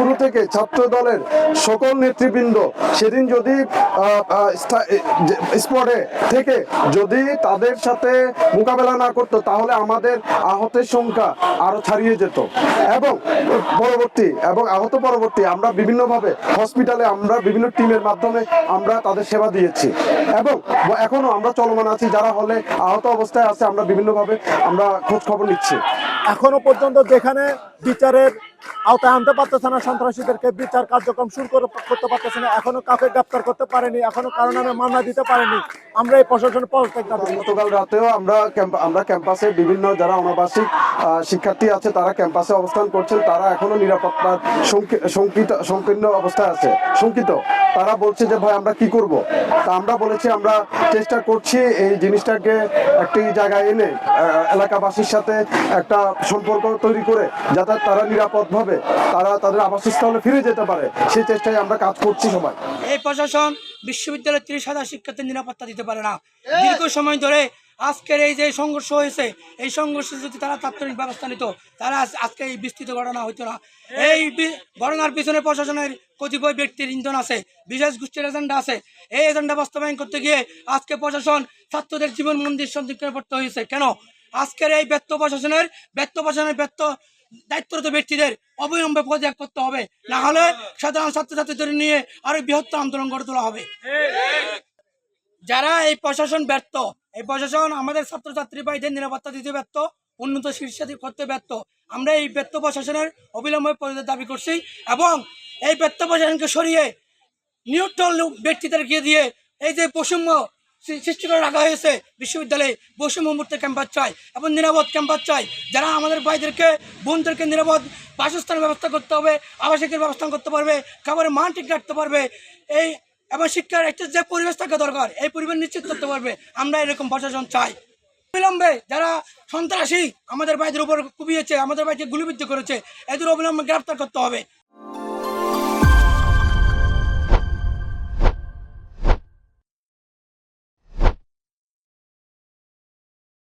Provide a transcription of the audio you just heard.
শুরু থেকে ছাত্র দলের সকল নেতৃবৃন্দ সেদিন যদি স্পটে থেকে যদি তাদের সাথে মোকাবেলা না করতো, তাহলে আমাদের আহতের সংখ্যা আরও ছাড়িয়ে যেত। এবং পরবর্তী, এবং আহত পরবর্তী, আমরা বিভিন্নভাবে হসপিটালে আমরা বিভিন্ন টিমের মাধ্যমে আমরা তাদের সেবা দিয়েছি। এবং এখনও আমরা চলমান আছি, যারা হলে আহত অবস্থায় আছে, আমরা বিভিন্নভাবে আমরা খোঁজ খবর নিচ্ছি। এখনও পর্যন্ত যেখানে বিচারের আওতায় আনতে পারতেছে না সন্ত্রাসীদেরকে। বিচার কার্যক্রম শুরু করতে পারতেছে না। এখনও কাউকে গ্রেপ্তার করতে পারেনি। এখনও কারও নামে মামলা দিতে পারেনি। আমরা এই প্রশাসনের পদত্যাগ দাবি গতকাল রাতেও আমরা আমরা ক্যাম্পাসে বিভিন্ন যারা অনাবাসিক শিক্ষার্থী আছে, তারা ক্যাম্পাসে অবস্থান করছেন। তারা এখনও নিরাপত্তার শঙ্কি- শঙ্কিত সংকীর্ণ অবস্থায় আছে। শঙ্কিত তারা বলছে যে, ভাই, আমরা কি করব? তা আমরা বলেছি, আমরা চেষ্টা করছি এই জিনিসটাকে একটি জায়গায় এনে এলাকাবাসীর সাথে একটা সম্পর্ক তৈরি করে, যাতে তারা নিরাপদভাবে তারা তাদের আবাসস্থলে ফিরে যেতে পারে। সেই চেষ্টায় আমরা কাজ করছি সবাই। এই প্রশাসন বিশ্ববিদ্যালয়ের তিরিশ হাজার শিক্ষার্থীর নিরাপত্তা দিতে পারে না। দীর্ঘ সময় ধরে আজকের এই যে সংঘর্ষ হয়েছে, এই সংঘর্ষে যদি তারা তাৎক্ষণিক ব্যবস্থা নিত তারা আজকে এই বিস্তৃত ঘটনা হইতো না। এই ঘটনার পিছনে প্রশাসনের কতিপয় ব্যক্তির ইন্ধন আছে, বিশেষ গোষ্ঠীর এজেন্ডা আছে। এই এজেন্ডা বাস্তবায়ন করতে গিয়ে আজকে প্রশাসন ছাত্রদের জীবন মন্দির সন্দিগ্ধ পড়তে হয়েছে। কেন? আজকের এই ব্যর্থ প্রশাসনের ব্যর্থ প্রশাসনের ব্যর্থ দায়িত্বরত ব্যক্তিদের অবিলম্বে পদত্যাগ করতে হবে। না হলে সাধারণ ছাত্রছাত্রীদের নিয়ে আরও বৃহত্তর আন্দোলন গড়ে তোলা হবে। যারা এই প্রশাসন ব্যর্থ, এই প্রশাসন আমাদের ছাত্রছাত্রী ভাইদের নিরাপত্তা দিতে ব্যর্থ, উন্নত শীর্ষে করতে ব্যর্থ, আমরা এই ব্যর্থ প্রশাসনের অবিলম্বে পদত্যাগ দাবি করছি এবং এই ব্যর্থ প্রশাসনকে সরিয়ে নিউট্রাল গিয়ে দিয়ে এই যে সৃ- সৃষ্টি করে রাখা হয়েছে। বিশ্ববিদ্যালয়ে বৈষম্য মুক্ত ক্যাম্পাস চাই এবং নিরাপদ ক্যাম্পাস চাই। যারা আমাদের ভাইদেরকে, বোনদেরকে নিরাপদ বাসস্থানের ব্যবস্থা করতে হবে, আবাসিকের ব্যবস্থা করতে পারবে, খাবারের মান ঠিক রাখতে পারবে, এই এবং শিক্ষার একটা যে পরিবেশ থাকা দরকার, এই পরিবেশ নিশ্চিত করতে পারবে। আমরা এরকম প্রশাসন চাই। অবিলম্বে যারা সন্ত্রাসী, আমাদের ভাইদের উপর কুপিয়েছে, আমাদের ভাইকে গুলিবিদ্ধ করেছে, এদের অবিলম্বে গ্রেপ্তার করতে হবে।